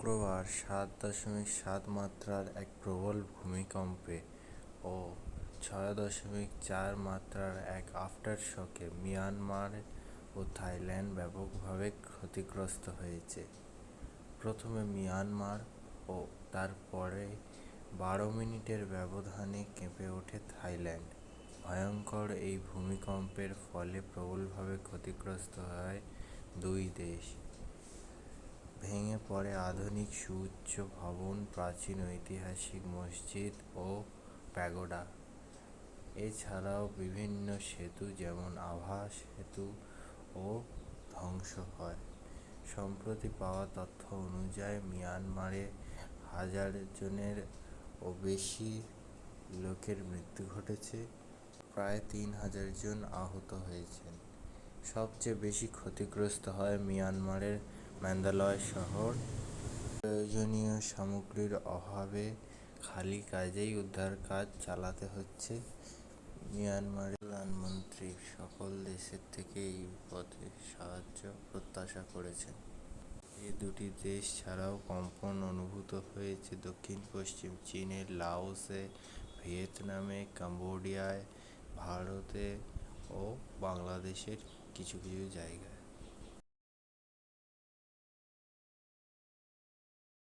শুক্রবার সাত দশমিক সাত মাত্রার এক প্রবল ভূমিকম্পে ও ছয় দশমিক চার মাত্রার এক আফটারশকে মিয়ানমার ও থাইল্যান্ড ব্যাপকভাবে ক্ষতিগ্রস্ত হয়েছে। প্রথমে মিয়ানমার ও তারপরে বারো মিনিটের ব্যবধানে কেঁপে ওঠে থাইল্যান্ড। ভয়ঙ্কর এই ভূমিকম্পের ফলে প্রবলভাবে ক্ষতিগ্রস্ত হয় দুই দেশ। ভেঙে পড়ে আধুনিক সুউচ্চ ভবন, প্রাচীন ঐতিহাসিক মসজিদ ও প্যাগোডা। এছাড়াও বিভিন্ন সেতু যেমন আভা সেতু ও ধ্বংস হয়। সম্প্রতি পাওয়া তথ্য অনুযায়ী মিয়ানমারে হাজার জনের ও বেশি লোকের মৃত্যু ঘটেছে। প্রায় তিন হাজার জন আহত হয়েছেন। সবচেয়ে বেশি ক্ষতিগ্রস্ত হয় মিয়ানমারের ম্যান্দালয় শহর। প্রয়োজনীয় সামগ্রীর অভাবে খালি কাজেই উদ্ধার কাজ চালাতে হচ্ছে। মিয়ানমারের প্রধানমন্ত্রী সকল দেশের থেকে এই পথে সাহায্য প্রত্যাশা করেছেন। এ দুটি দেশ ছাড়াও কম্পন অনুভূত হয়েছে। দক্ষিণ, পশ্চিম চীনের লাওসে, ভিয়েতনামে, কম্বোডিয়ায়, ভারতে ও বাংলাদেশের কিছু কিছু জায়গায়।